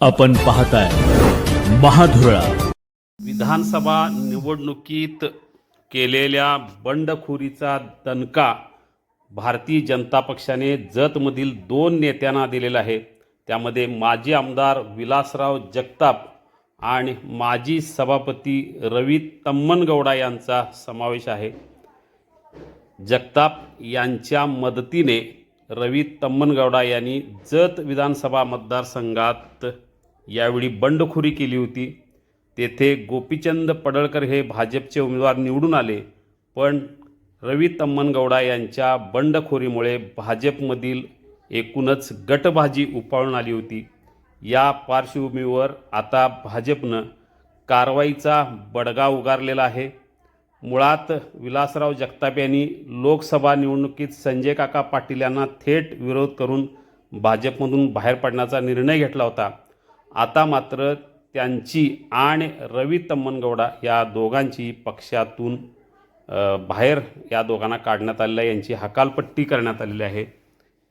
आपण पाहताय महाधुरळा. विधानसभा निवडणुकीत केलेल्या बंडखोरीचा दणका भारतीय जनता पक्षाने जतमधील दोन नेत्यांना दिलेला आहे. त्यामध्ये माजी आमदार विलासराव जगताप आणि माजी सभापती रवी तम्मनगौडा यांचा समावेश आहे. जगताप यांच्या मदतीने रवी तम्मनगौडा यांनी जत विधानसभा मतदारसंघात यावेळी बंडखोरी केली होती. तेथे गोपीचंद पडळकर हे भाजपचे उमेदवार निवडून आले. पण रवी तम्मनगौडा यांच्या बंडखोरीमुळे भाजपमधील एकूणच गटबाजी उपाळून आली होती. या पार्श्वभूमीवर आता भाजपनं कारवाईचा बडगा उगारलेला आहे. मुळात विलासराव जगताप यांनी लोकसभा निवडणुकीत संजय काका पाटील यांना थेट विरोध करून भाजपमधून बाहेर पडण्याचा निर्णय घेतला होता. आता मात्र त्यांची आणि रवी तम्मनगौडा या दोघांची पक्षातून बाहेर या दोघांना काढण्यात आलेलं आहे. यांची हकालपट्टी करण्यात आलेली आहे.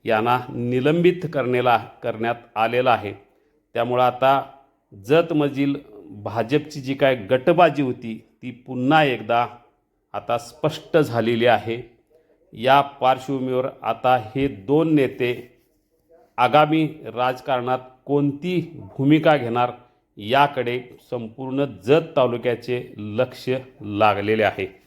यांना निलंबित करण्याला करण्यात आलेला आहे. त्यामुळं आता जतमधील भाजपची जी काय गटबाजी होती ती पुन्हा एकदा आता स्पष्ट झालेली आहे. या पार्श्वभूमीवर आता हे दोन नेते आगामी राजकारणात कोणती भूमिका घेणार याकडे संपूर्ण जत तालुक्याचे लक्ष लागलेले आहे.